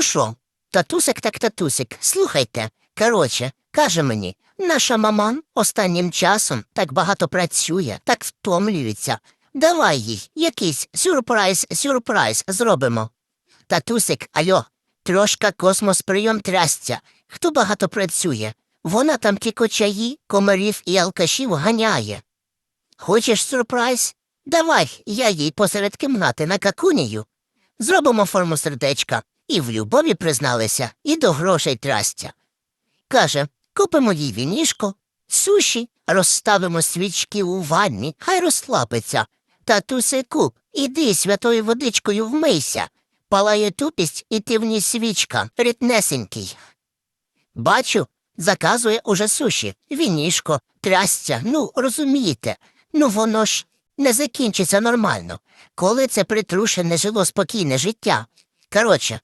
Ну татусик так татусик, слухайте. Короче, каже мені, наша маман останнім часом так багато працює, так втомлюється. Давай їй якийсь сюрприз, сюрприз зробимо. Татусик, альо, трошка космос прийом трясця. Хто багато працює? Вона там тільки чаї, комарів і алкашів ганяє. Хочеш сюрприз? Давай, я їй посеред кімнати накакунію. Зробимо форму сердечка. І в любові призналися, і до грошей трастя. Каже, купимо їй вінішко, суші, розставимо свічки у ванні, хай розслабиться. Татусику, іди святою водичкою вмийся. Палає тупість, і ти в ній свічка, ріднесенький. Бачу, заказує уже суші, вінішко, трясця, ну, розумієте. Ну воно ж не закінчиться нормально, коли це притрушене жило спокійне життя. Коротше,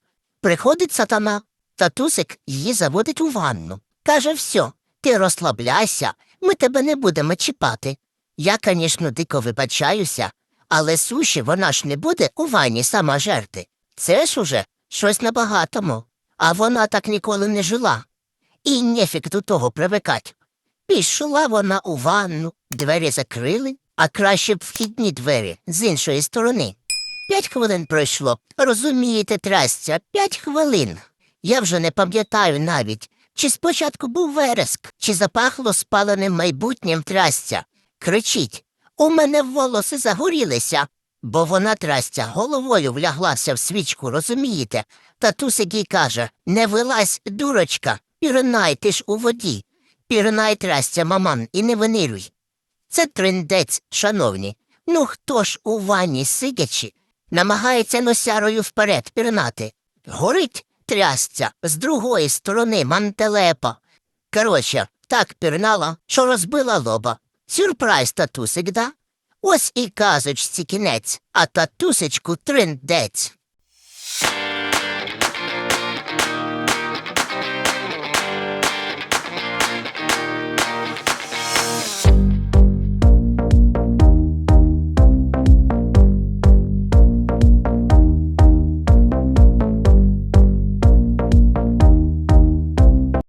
приходить сатана, татусик її заводить у ванну. Каже, все, ти розслабляйся, ми тебе не будемо чіпати. Я, звісно, дико вибачаюся, але суші вона ж не буде у ванні сама жерти. Це ж уже щось набагатому. А вона так ніколи не жила. І нефік до того привикать. Пішла вона у ванну, двері закрили, а краще б вхідні двері з іншої сторони. П'ять хвилин пройшло. Розумієте, трастя, п'ять хвилин. Я вже не пам'ятаю навіть, чи спочатку був вереск, чи запахло спаленим майбутнім трастя. Кричить У мене волоси загорілися. Бо вона трастя головою вляглася в свічку, розумієте? Татусик їй каже Не вилазь, дурочка, пірнай ти ж у воді. Пірнай трастя, маман, і не винирюй. Це триндець, шановні. Ну хто ж у ванні сидячи, намагається носярою вперед пірнати. Горить трясця з другої сторони мантелепа. Короче, так пірнала, що розбила лоба. Сюрприз, татусик, да? Ось і казочці кінець, а татусечку триндець.